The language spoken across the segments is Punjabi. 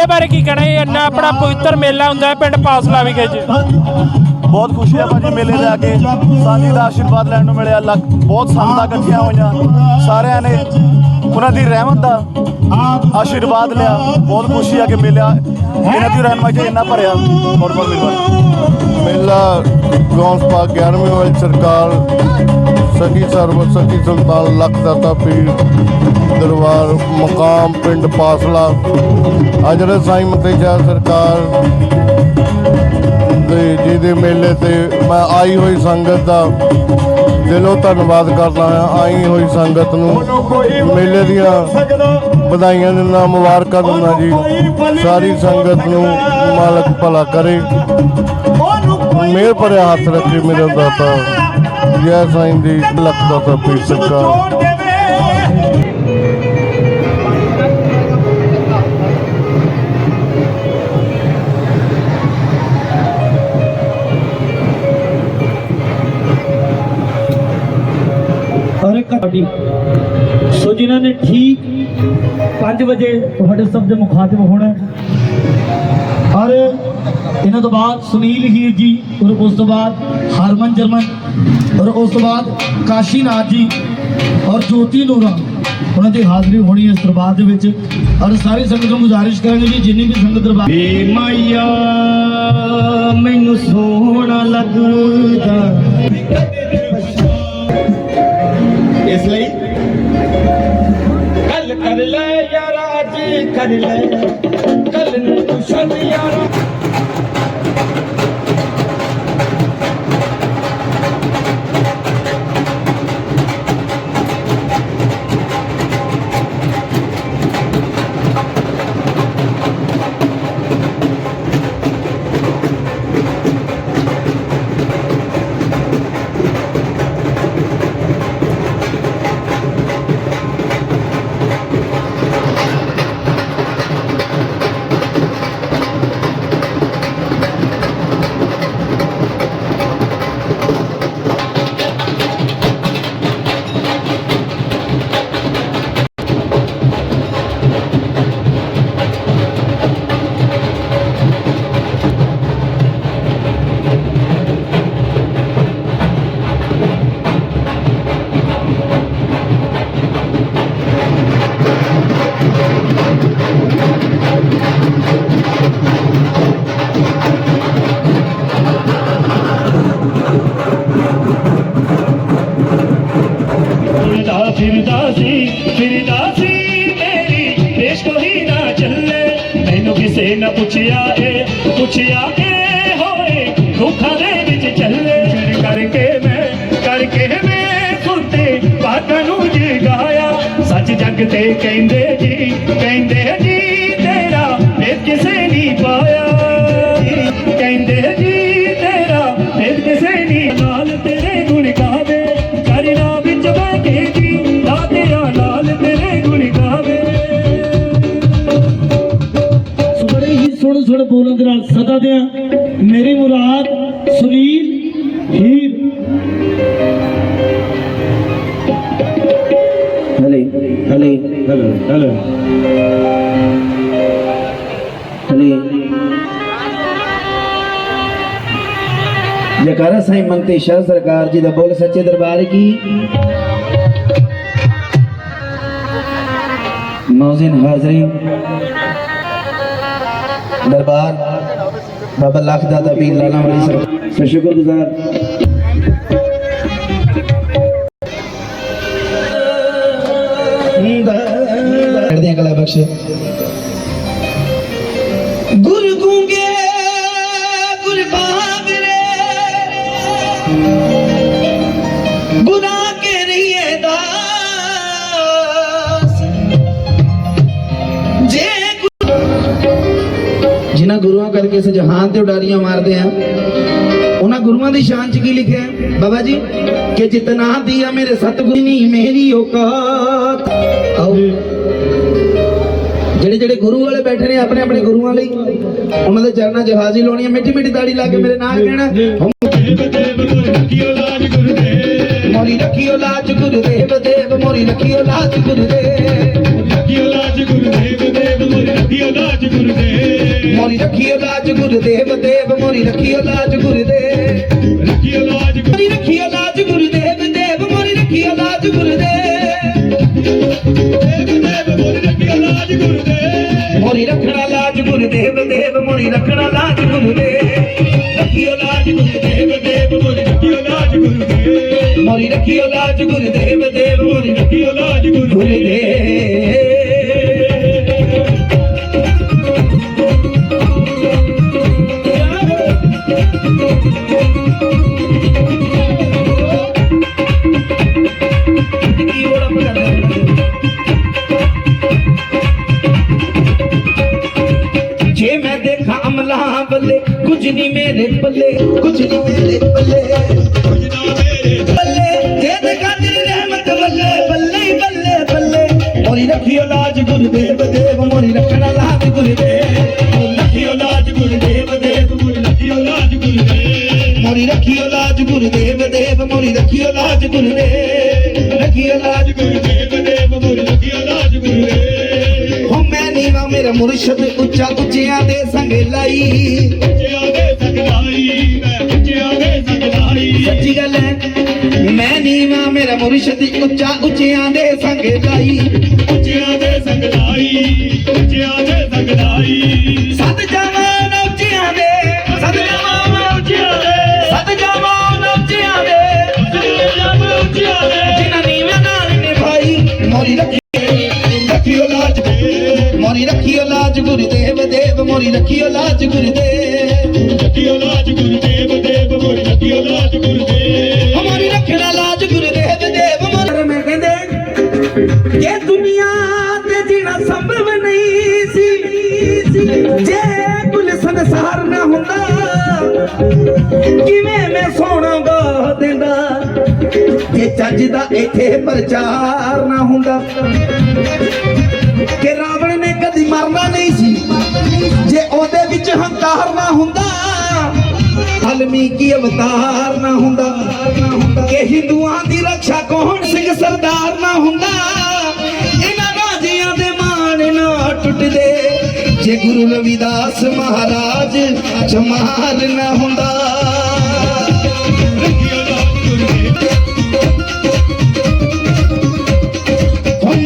ਮੇਲੇ ਬਾਰੇ ਕੀ ਕਹਿਣਾ ਇਹ ਇੰਨਾ ਆਪਣਾ ਪਵਿੱਤਰ ਮੇਲਾ ਹੁੰਦਾ ਹੈ ਪਿੰਡ ਪਾਸਲਾ ਵਿਖੇ ਜੀ। ਬਹੁਤ ਖੁਸ਼ੀ ਆ ਭਾਜੀ ਮੇਲੇ ਦੇ ਆ ਕੇ। ਸਾਂਝੀ ਦਾ ਆਸ਼ੀਰਵਾਦ ਲੈਣ ਨੂੰ ਮਿਲਿਆ ਲੱਕ ਬਹੁਤ ਸੰਗਤਾਂ ਇਕੱਠੀਆਂ ਹੋਈਆਂ। ਸਾਰਿਆਂ ਨੇ ਉਹਨਾਂ ਦੀ ਰਹਿਮਤ ਦਾ ਆਸ਼ੀਰਵਾਦ ਲਿਆ। ਬਹੁਤ ਖੁਸ਼ੀ ਆ ਕਿ ਮੇਲਾ ਇਹਨਾਂ ਦੀ ਰਹਿਨਮਾਈ 'ਚ ਇੰਨਾ ਭਰਿਆ। ਬਹੁਤ ਬਹੁਤ ਮਿਹਰਬਾਨੀ। ਮੇਲਾ ਗੌਂਸਪਾ 11ਵੀਂ ਵਾਲੀ ਸਰਕਾਰ ਸਖੀ ਸਰਬਤ ਸਖੀ ਸੁਲਤਾਨ ਲੱਖ ਦਾਤਾ ਪੀਰ ਦਰਬਾਰ ਮਕਾਮ ਪਿੰਡ ਪਾਸਲਾ। ਅਜਰ ਸਾਈਂ ਮਤੇਜਾ ਸਰਕਾਰ ਦੇ ਜੀ ਦੇ ਮੇਲੇ ਤੇ ਮੈਂ ਆਈ ਹੋਈ ਸੰਗਤ ਦਾ ਦਿਲੋਂ ਧੰਨਵਾਦ ਕਰਦਾ ਹਾਂ, ਆਈ ਹੋਈ ਸੰਗਤ ਨੂੰ। ਮੇਲੇ ਦੀਆਂ ਵਧਾਈਆਂ ਦਿੰਦਾ ਮੁਬਾਰਕਾਂ ਦਿੰਦਾ ਜੀ। ਸਾਰੀ ਸੰਗਤ ਨੂੰ ਮਾਲਕ ਭਲਾ ਕਰੇ। ਮੇਰ ਭਰਿਆ ਹੱਥ ਰੱਖੇ ਮੇਰੇ ਦਾਤਾ। ਜੈ ਸਾਈਂ ਦੀ ਲੱਖ ਦਾਤਾ ਪੀਰ ਸਰਕਾਰ ਔਰ ਤੁਹਾਡੀ। ਸੋ ਜਿਨ੍ਹਾਂ ਨੇ ਠੀਕ 5 ਵਜੇ ਤੁਹਾਡੇ ਸਭ ਦੇ ਮੁਖਾਤਿਬ ਹੋਣਾ ਔਰ ਇਹਨਾਂ ਤੋਂ ਬਾਅਦ ਸੁਨੀਲ ਹੀਰ ਜੀ ਉਸ ਤੋਂ ਬਾਅਦ ਹਰਮਨ ਜਰਮਨ ਔਰ ਉਸ ਤੋਂ ਬਾਅਦ ਕਾਸ਼ੀਨਾਥ ਜੀ ਔਰ ਜੋਤੀ ਨੂਰਾ। ਉਹਨਾਂ ਦੀ ਹਾਜ਼ਰੀ ਹੋਣੀ ਇਸ ਦਰਬਾਰ ਦੇ ਵਿੱਚ। ਔਰ ਸਾਰੀ ਸੰਗਤ ਨੂੰ ਗੁਜ਼ਾਰਿਸ਼ ਕਰਾਂਗੇ ਜੀ, ਜਿੰਨੀ ਵੀ ਸੰਗਤ ਦਰਬਾਰ ਏ ਮਾਇਆ, ਮੈਨੂੰ ਸੋਹਣਾ ਲੱਗਦਾ। ਇਸ ਲਈ ਕੱਲ ਕਰ ਲੈ ਯਾਰਾ ਅੱਜ ਕਰ ਲੈ। ਕੱਲ ਨੂੰ ਤੂੰ ਯਾਰਾ ਸੀ ਫਿਰਦਾ ਸੀ ਮੇਰੀ ਦੇਸ਼ ਕੋਈ ਨਾ ਚੱਲੇ। ਮੈਨੂੰ ਕਿਸੇ ਨਾ ਪੁੱਛਿਆ ਏ ਪੁੱਛਿਆ ਏ ਹੋਏ ਦੁੱਖਾਂ ਦੇ ਵਿੱਚ ਚੱਲੇ। ਫਿਰ ਕਰਕੇ ਮੈਂ ਕਰਕੇ ਮੈਂ ਫੁੱਟੇ ਬਾਤਾਂ ਨੂੰ ਜਗਾਇਆ। ਸੱਚ ਜੱਗ ਤੇ ਕਹਿੰਦੇ ਜੀ ਕਹਿੰਦੇ ਜੀ ਬੋਲਣ ਦੇ ਨਾਲ ਸਦਾ ਦਿਆਂ ਮੇਰੀ ਮੁਰਾਦ ਸੁਨੀਲ ਹੀਰ। ਹਲੇ ਹਲੇ ਹਲੇ ਹਲੇ ਹਲੇ ਜਕਾਰਾ ਸਾਈਂ ਮੰਗਤੇ ਸ਼ਾਹ ਸਰਕਾਰ ਜੀ ਦਾ ਬੋਲ ਸੱਚੇ ਦਰਬਾਰ ਕੀ? ਮੌਜ਼ਿਨ ਹਾਜ਼ਰੀ ਦਰਬਾਰ ਬਾਬਾ ਲੱਖ ਦਾਦਾ ਪੀਰ ਲਾਲਾ ਵਾਲੀ ਸਰ ਸੋ ਸ਼ੁਕਰਗੁਜ਼ਾਰ ਕਰਦੇ ਕਲਾ ਬਖਸ਼। ਗੁਰੂਆਂ ਕਰਕੇ ਇਸ ਜਹਾਨ ਤੇ ਉਡਾਰੀਆਂ ਮਾਰਦੇ ਆ। ਉਹਨਾਂ ਗੁਰੂਆਂ ਦੀ ਸ਼ਾਨ ਚ ਕੀ ਲਿਖਿਆ? ਬਾਬਾ ਜੀ ਕਿ ਜਿਤਨਾ ਦਿਆ ਮੇਰੇ ਸਤਿਗੁਰੂ ਨਹੀਂ ਮੇਰੀ ਔਕਾਤ। ਆਓ। ਜਿਹੜੇ ਜਿਹੜੇ ਗੁਰੂ ਵਾਲੇ ਬੈਠੇ ਨੇ ਆਪਣੇ ਆਪਣੇ ਗੁਰੂਆਂ ਲਈ। ਉਹਨਾਂ ਦੇ ਚਰਨਾਂ 'ਚ ਹਾਜ਼ਰੀ ਲਾਉਣੀ ਹੈ ਮਿੱਠੀ ਮਿੱਠੀ ਤਾੜੀ ਲਾ ਕੇ ਮੇਰੇ ਨਾਲ ਕਹਿਣਾ ਹਮ ਮੋਰੀ ਰੱਖਿਓ ਲਾਜ ਗੁਰਦੇਵ ਦੇਵ ਮੋਰੀ ਰੱਖਿਓ ਲਾਜ ਗੁਰਦੇਵ। ਰੱਖਿਓ ਲਾਜ ਗੁਰਦੇਵ ਦੇਵ ਮੋਰੀ ਰੱਖਿਓ ਲਾਜ ਗੁਰਦੇਵ। ਰੱਖੀਓ ਲਾਜ ਗੁਰਦੇਵ ਦੇਵ ਮੋਰੀ ਰੱਖੀਓ ਲਾਜ ਗੁਰਦੇਵ। ਰੱਖਿਓ ਲਾਜ ਮੋਰੀ ਰੱਖੀਓ ਲਾਜ ਗੁਰਦੇਵ ਦੇਵ ਮੋਰੀ ਰੱਖੀਓ ਲਾਜ ਗੁਰਦੇਵ। ਗੁਰਦੇਵ ਬੋਲ ਰੱਖਿਓ ਲਾਜ ਗੁਰਦੇਵ ਮੋਰੀ ਰੱਖਣਾ ਲਾਜ ਗੁਰਦੇਵ ਦੇਵ ਮੋਰੀ ਰੱਖਣਾ ਲਾਜ ਗੁਰਦੇਵ। ਰੱਖੀਓ ਲਾਜ ਗੁਰਦੇਵ ਦੇਵ ਮੋਰੀ ਰੱਖਿਓ ਲਾਜ ਗੁਰਦੇਵ। ਮੋਰੀ ਰੱਖੀਓ ਲਾਜ ਗੁਰਦੇਵ ਦੇਵ ਮੋਰੀ ਰੱਖਿਓ ਲਾਜ ਗੁਰਦੇਵ। ਜੇ ਮੈਂ ਦੇਖਾਂ ਅਮਲਾਂ ਬੱਲੇ ਕੁਝ ਨਹੀਂ ਮੇਰੇ ਬੱਲੇ ਕੁਝ ਨਹੀਂ ਮੇਰੇ ਪੱਲੇ। ਕੁਝ ਨਾ ਮੇਰੇ ਬੱਲੇ ਜੇ ਦੇਖਾਂ ਤੇਰੀ ਰਹਿਮਤ ਬੱਲੇ ਬੱਲੇ ਹੀ ਬੱਲੇ ਬੱਲੇ ਮੋਰੀ ਰੱਖਿਓ ਲਾਜ ਗੁਰਦੇਵ ਲਾਜ ਗੁਰਦੇਵ ਰੱਖਿਓ ਲਾਜ ਗੁਰਦੇਵ ਦੇਵ ਮੋਰ ਰੱਖਿਓ ਲਾਜ ਗੁਰਦੇਵ ਹੋ ਮੈਂ ਨੀਵਾ ਮੇਰਾ ਮੁਰਸ਼ਦ ਉੱਚਾ ਉੱਚਿਆਂ ਦੇ ਸੰਗ ਲਾਈ। ਬੱਚਿਆਂ ਦੇ ਸਕਲਾਈ ਮੈਂ ਬੱਚਿਆਂ ਦੇ ਸਕਲਾਈ ਸੱਚੀ ਗੱਲ ਹੈ ਮੈਂ ਨੀਵਾ ਮੇਰਾ ਮੁਰਸ਼ਦ ਉੱਚਾ ਉੱਚਿਆਂ ਦੇ ਸੰਗ ਲਾਈ। ਮੋਰੀ ਰੱਖਿਓ ਲਾਜ ਗੁਰਦੇਵ। ਰੱਖਿਓ ਲਾਜ ਗੁਰਦੇਵ ਦੇਵ ਮੋਰ ਰੱਖਿਓ ਲਾਜ ਗੁਰਦੇਵ। ਹਮਾਰੀ ਰੱਖਣਾ ਲਾਜ ਗੁਰਦੇਵ ਦੇਵ ਮੋਰ ਮੈਂ ਕਹਿੰਦੇ ਇਹ ਦੁਨੀਆ ਤੇ ਜੀਣਾ ਸੰਭਵ ਨਹੀਂ ਸੀ। ਜੇ ਕੁਲ ਸੰਸਾਰ ਨਾ ਹੁੰਦਾ ਕਿਵੇਂ ਮੈਂ ਸੋਣਾ ਗਾ ਦਿੰਦਾ? ਜੇ ਚੱਜ ਦਾ ਇੱਥੇ ਪ੍ਰਚਾਰ ਨਾ ਹੁੰਦਾ। ਵਿੱਚ ਨਾ ਹੁੰਦਾ। ਹਲਮੀਕੀ ਅਵਤਾਰ ਨਾ ਹੁੰਦਾ। ਕਿ ਹਿੰਦੂਆਂ ਦੀ ਰੱਖਿਆ ਕੌਣ ਸਿੰਘ ਸਰਦਾਰ ਨਾ ਹੁੰਦਾ। ਇਹਨਾਂ ਰਾਜਿਆਂ ਦੇ ਮਾਣ ਨਾ ਟੁੱਟਦੇ। ਜੇ ਗੁਰੂ ਰਵਿਦਾਸ ਮਹਾਰਾਜ ਜਮਾਲ ਨਾ ਹੁੰਦਾ।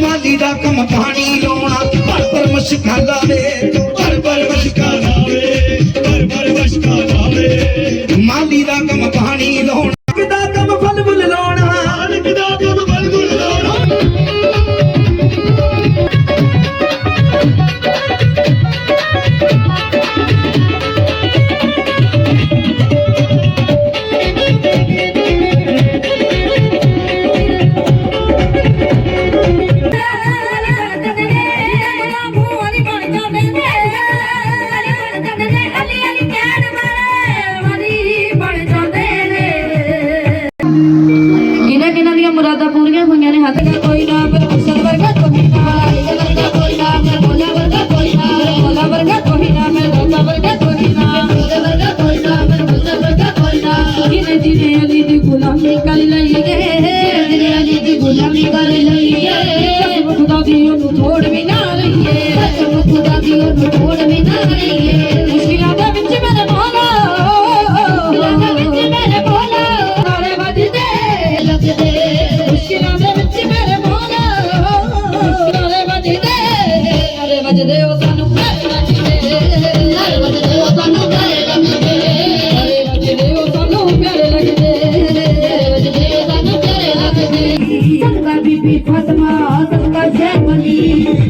ਮਾਲੀ ਦਾ ਕੰਮ ਪਾਣੀ ਲਾਉਣਾ ਪਰ ਪਰ ਮੁਸ਼ਕਲ ਲਾਵੇ ਪਰ ਪਰ Thank you.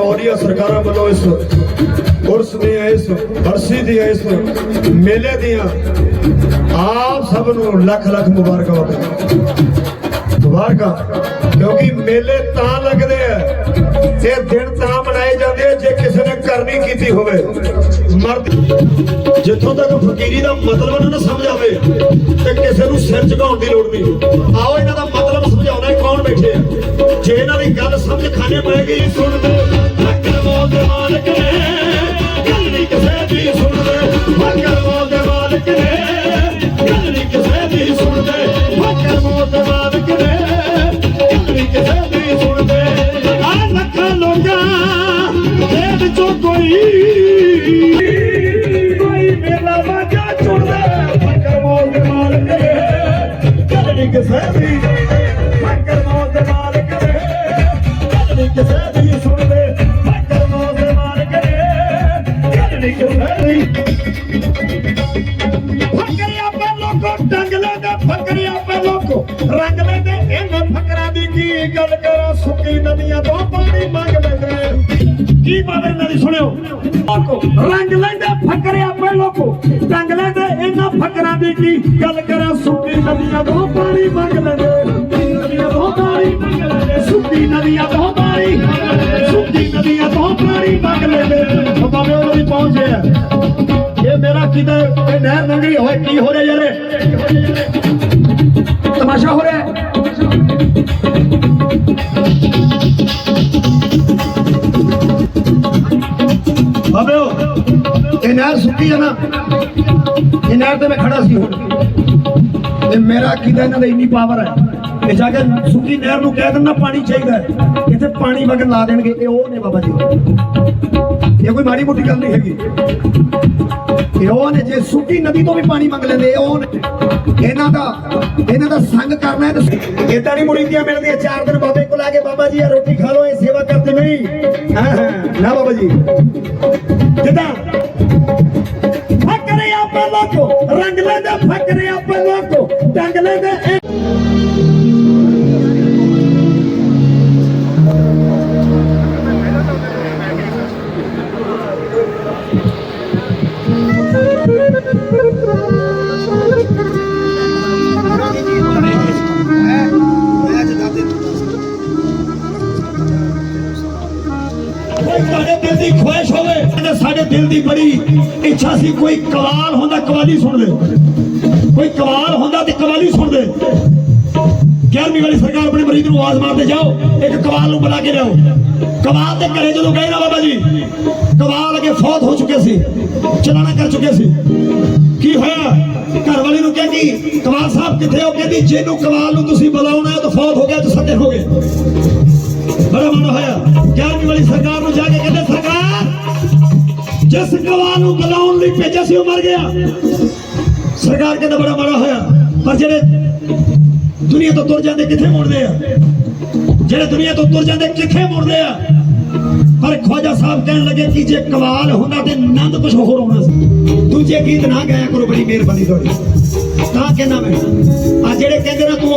ਮੀਆਂ ਸਰਕਾਰਾਂ ਵੱਲੋਂ ਇਸ ਉਰਸ ਦੀਆਂ ਇਸ, ਬਰਸੀ ਦੀਆਂ ਇਸ, ਮੇਲੇ ਦੀਆਂ, ਆਪ ਸਭ ਨੂੰ ਲੱਖ ਲੱਖ ਮੁਬਾਰਕਾਂ ਮੁਬਾਰਕਾਂ, ਕਿਉਂਕਿ ਮੇਲੇ ਤਾਂ ਲੱਗਦੇ ਆ ਇਹ ਦਿਨ ਤਾਂ ਮਨਾਏ ਜਾਂਦੇ ਆ, ਜੇ ਕਿਸੇ ਨੇ ਕਰਨੀ ਕੀਤੀ ਹੋਵੇ। ਮਰਦ ਜਿੱਥੋਂ ਤੱਕ ਫਕੀਰੀ ਦਾ ਮਤਲਬ ਉਹਨਾਂ ਨੂੰ ਸਮਝ ਆਵੇ ਤੇ ਕਿਸੇ ਨੂੰ ਸਿਰ ਝੁਕਾਉਣ ਦੀ ਲੋੜ ਨਹੀਂ। ਆਓ ਇਹਨਾਂ ਦਾ ਮਤਲਬ ਸਮਝਾਉਣਾ ਕੌਣ ਬੈਠੇ ਆ। ਜੇ ਇਹਨਾਂ ਦੀ ਗੱਲ ਸਮਝ ਖਾਣੇ ਪਏਗੀ ਸੁਣਦੇ ਕਿਸੇ ਦੀ ਫਕਰ ਮੋਲ ਦੇ ਮਾਲਕ ਨੇ। ਗੱਲ ਨਹੀਂ ਕਿਸੇ ਦੀ ਸੁਣਦੇ ਫਕਰ ਮੋਲ ਦੇ ਮਾਲਕ ਨੇ। ਗੱਲ ਨਹੀਂ ਕਿਸੇ ਦੀ ਫਕਰਿਆ ਪੇ ਲੋਕੋ ਡੰਗਲੇ ਦੇ ਫਕਰਿਆ ਪੇ ਲੋਕੋ ਰੰਗਲੇ ਦੇ ਇਹਨਾਂ ਫਕਰਾਂ ਦੀ ਕੀ ਗੱਲ ਕਰਾਂ, ਸੁੱਕੀ ਨਦੀਆਂ ਤੋਂ ਕੀ ਬਾਤ ਇਹਨਾਂ ਦੀ ਸੁਣਿਓ। ਰੰਗ ਲੈਂਦੇ ਫਕਰਿਆ ਪੇ ਲੋਕੋ। ਰੰਗ ਲੈਂਦੇ, ਇਹਨਾਂ ਫਕਰਾਂ ਦੀ ਕੀ ਗੱਲ ਕਰਾਂ? ਸੁੱਕੀ ਨਦੀਆਂ ਤੋਂ ਪਾਣੀ ਮੰਗ ਲੈਂਦੇ। ਨਦੀਆਂ ਤੋਂ ਪਾਣੀ ਮੰਗ ਲੈਂਦੇ। ਸੁੱਕੀ ਨਦੀਆਂ ਤੋਂ ਪਾਣੀ ਸੁੱਕੀ ਨਦੀਆਂ ਤੋਂ ਪਾਣੀ ਮੰਗ ਲੈਂਦੇ। ਬਾਬੇ ਉਹਨਾਂ ਦੀ ਪਹੁੰਚ ਹੈ। ਇਹ ਮੇਰਾ ਕਿਤੇ ਇਹ ਨਹਿਰ ਲੰਘੀ ਹੋਏ, ਕੀ ਹੋ ਰਿਹਾ ਯਾਰ? ਤਮਾਸ਼ਾ ਹੋ ਰਿਹਾ ਨਹਿਰ ਸੁੱਕੀ ਹੈ ਨਾ, ਇਹ ਨਹਿਰ ਤੇ ਮੈਂ ਖੜਾ ਸੀ ਹੁਣ। ਤੇ ਮੇਰਾ ਕਿਦਾ ਇਹਨਾਂ ਦਾ ਇੰਨੀ ਪਾਵਰ ਹੈ ਇਹ ਜਾ ਕੇ ਸੁੱਕੀ ਨਹਿਰ ਨੂੰ ਕਹਿ ਦਿੰਦਾ ਪਾਣੀ ਚਾਹੀਦਾ ਇੱਥੇ ਪਾਣੀ ਵਗਣ ਲਾ ਦੇਣਗੇ, ਇਹ ਉਹ ਨੇ ਬਾਬਾ ਜੀ। ਇਹ ਕੋਈ ਮਾੜੀ ਮੋਟੀ ਗੱਲ ਨਹੀਂ ਹੈਗੀ। ਇਹ ਉਹ ਨੇ ਜੇ ਸੁੱਕੀ ਨਦੀ ਤੋਂ ਵੀ ਪਾਣੀ ਮੰਗ ਲੈਂਦੇ ਉਹ ਨੇ। ਇਹਨਾਂ ਦਾ ਇਹਨਾਂ ਦਾ ਸੰਗ ਕਰਨਾ ਹੈ ਤੇ ਇਦਾਂ ਨਹੀਂ ਮੁੜੀਆਂ ਮਿਲਦੀਆਂ, ਚਾਰ ਦਿਨ ਬਾਬੇ ਕੋਲ ਆ ਕੇ ਬਾਬਾ ਜੀ, ਇਹ ਰੋਟੀ ਖਾ ਲਓ, ਇਹ ਸੇਵਾ ਕਰਦੇ ਨਹੀਂ। ਹਾਂ, ਨਾ ਬਾਬਾ ਜੀ। ਜਿੱਦਾਂ ਲੋਕੋ ਰੰਗ ਲੈਂਦੇ ਫਕਰੇ ਤੁਹਾਡੇ ਦਿਲ ਦੀ ਖੁਆਇਸ਼ ਹੋਵੇ ਤੇ ਸਾਡੇ ਦਿਲ ਦੀ ਬੜੀ ਇੱਛਾ ਸੀ, ਕੋਈ ਕਵਾਲ ਹੁੰਦਾ ਕਵਾਲੀ ਸੁਣ ਲੈ। ਕੋਈ ਕਵਾਲ ਹੁੰਦਾ ਤੇ ਕਵਾਲੀ ਸੁਣ ਲੈ। 11ਵੀਂ ਵਾਲੀ ਸਰਕਾਰ ਆਪਣੇ ਮਰੀਜ਼ ਨੂੰ ਆਵਾਜ਼ ਮਾਰਦੇ ਜਾਓ, ਇੱਕ ਕਵਾਲ ਨੂੰ ਬੁਲਾ ਕੇ ਲਿਆਓ। ਕਵਾਲ ਦੇ ਘਰੇ ਜਦੋਂ ਗਏ ਨਾ ਬਾਬਾ ਜੀ, ਕਵਾਲ ਅਗੇ ਫੌਤ ਹੋ ਚੁੱਕੇ ਸੀ, ਚਲਾਣਾ ਕਰ ਚੁੱਕੇ ਸੀ। ਕੀ ਹੋਇਆ? ਘਰ ਵਾਲੀ ਨੂੰ ਕਹਿੰਦੀ, ਕਵਾਲ ਸਾਹਿਬ ਕਿੱਥੇ ਹੋ? ਕਹਿੰਦੀ, ਜਿਹਨੂੰ ਕਵਾਲ ਨੂੰ ਤੁਸੀਂ ਬੁਲਾਉਣਾ ਤਾਂ ਫੌਤ ਹੋ ਗਿਆ ਤੇ ਸੱਦੇ ਹੋ ਗਏ। ਬੜਾ ਮਨ ਹੋਇਆ। 11ਵੀਂ ਵਾਲੀ ਸਰਕਾਰ ਨੂੰ ਜਾ ਕੇ ਕਹਿੰਦੇ, ਸਰਕਾਰ, ਜਿਸ ਕਵਾਲ ਨੂੰ ਬੁਲਾਉਣ ਲਈ ਭੇਜਿਆ ਸੀ, ਉਹ ਮਰ ਗਿਆ। ਸਰਕਾਰ ਕਹਿੰਦਾ ਬੜਾ ਮਾੜਾ ਹੋਇਆ। ਪਰ ਜਿਹੜੇ ਦੁਨੀਆ ਤੋਂ ਤੁਰ ਜਾਂਦੇ ਕਿੱਥੇ ਮੁੜਦੇ ਆ? ਜਿਹੜੇ ਦੁਨੀਆ ਤੋਂ ਤੁਰ ਜਾਂਦੇ ਕਿੱਥੇ ਮੁੜਦੇ ਆ? ਪਰ ਖਵਾਜਾ ਸਾਹਿਬ ਕਹਿਣ ਲੱਗੇ ਕਿ ਜੇ ਕਵਾਲ ਹੁੰਦਾ ਤੇ ਆਨੰਦ ਕੁਝ ਹੋਰ ਹੋਣਾ ਸੀ। ਦੂਜੇ ਗੀਤ ਨਾ ਗਾਇਆ ਕਰੋ ਬੜੀ ਮਿਹਰਬਾਨੀ ਤੁਹਾਡੀ। ਤਾਂ ਕਹਿੰਦਾ ਮੈਂ, ਆ ਜਿਹੜੇ ਕਹਿੰਦੇ ਨਾ ਤੂੰ